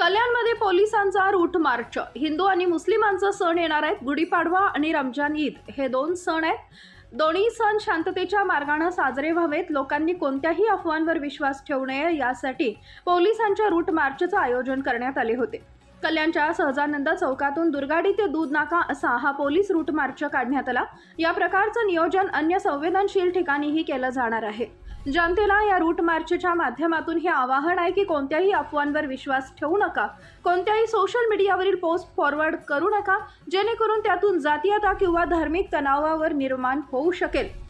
कल्याणमध्ये पोलिसांचा route march. Hindu आणि मुस्लिमांचा सण येणार आहेत. गुढीपाडवा आणि रमजान ईद हे दोन सण आहेत. दोन्ही सण शांततेच्या मार्गानं साजरे व्हावेत. लोकांनी कोणत्याही अफवांवर विश्वास ठेवू नये. यासाठी पोलिसांच्या रूट मार्चचं आयोजन करण्यात आले होते. कल्याणच्या सहजानंद चौकातून दुर्गाडी ते दूध नाका असा हा पोलीस रूट मार्च काढण्यात आला. या प्रकारचं नियोजन अन्य संवेदनशील ठिकाणीही केलं जाणार आहे. जनतेला या रूट मार्चच्या माध्यमातून हे आवाहन आहे की कोणत्याही अफवांवर विश्वास ठेवू नका. कोणत्याही सोशल मीडियावरील पोस्ट फॉरवर्ड करू नका. जेणेकरून त्यातून जातीयता किंवा धार्मिक तणावावर निर्माण होऊ शकेल.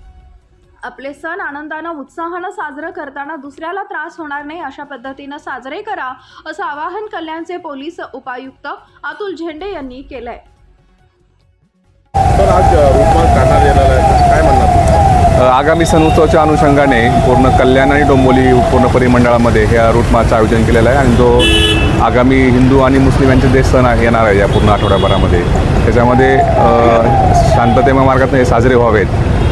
आपले सण आनंदानं उत्साहानं साजरं करताना दुसऱ्याला त्रास होणार नाही अशा पद्धतीनं साजरे करा असं आवाहन कल्याणचे पोलीस उपायुक्त अतुल झेंडे यांनी केलंय? आगामी सण उत्सवाच्या अनुषंगाने पूर्ण कल्याण आणि डोंबोली पूर्ण परिमंडळामध्ये ह्या रूटमाचं आयोजन केलेलं आहे. आणि जो आगामी हिंदू आणि मुस्लिम यांचे जे सण आहे येणार आहे या पूर्ण आठवड्याभरामध्ये. त्याच्यामध्ये अ, शांततेमय मार्गातून हे साजरे व्हावेत.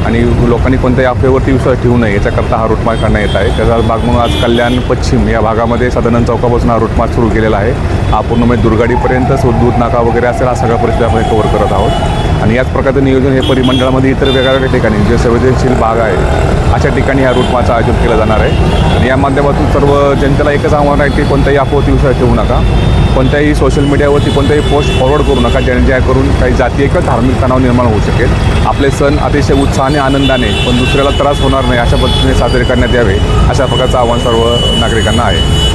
आणि लोकांनी कोणत्याही अफवेवरती विश्वास ठेवू नये याच्याकरता हा रूटमार्च करण्यात येत आहे. त्याचा भाग म्हणून आज कल्याण पश्चिम या भागामध्ये सदानंद चौकापासून हा रूटमार्च सुरू केलेला आहे. हा पूर्ण म्हणजे दुर्गाडीपर्यंत सो दूध नाका वगैरे असेल हा सगळा परिस्थिती आपण कव्हर करत आहोत. आणि याच प्रकारचं नियोजन हे परिमंडळामध्ये इतर वेगवेगळ्या ठिकाणी जे संवेदनशील भाग आहे अशा ठिकाणी ह्या रूटमाचं आयोजन केलं जाणार आहे. आणि या माध्यमातून सर्व जनतेला एकच आव्हान आहे की कोणत्याही अफवती विश्वास ठेवू नका. कोणत्याही सोशल मीडियावरती कोणत्याही पोस्ट फॉरवर्ड करू नका. ज्या जेणेकरून काही जातीय किंवा धार्मिक तणाव निर्माण होऊ शकेल. आपले सण अतिशय उत्साहाने आनंदाने पण दुसऱ्याला त्रास होणार नाही अशा पद्धतीने साजरे करण्यात यावे अशा प्रकारचं आव्हान सर्व नागरिकांना आहे.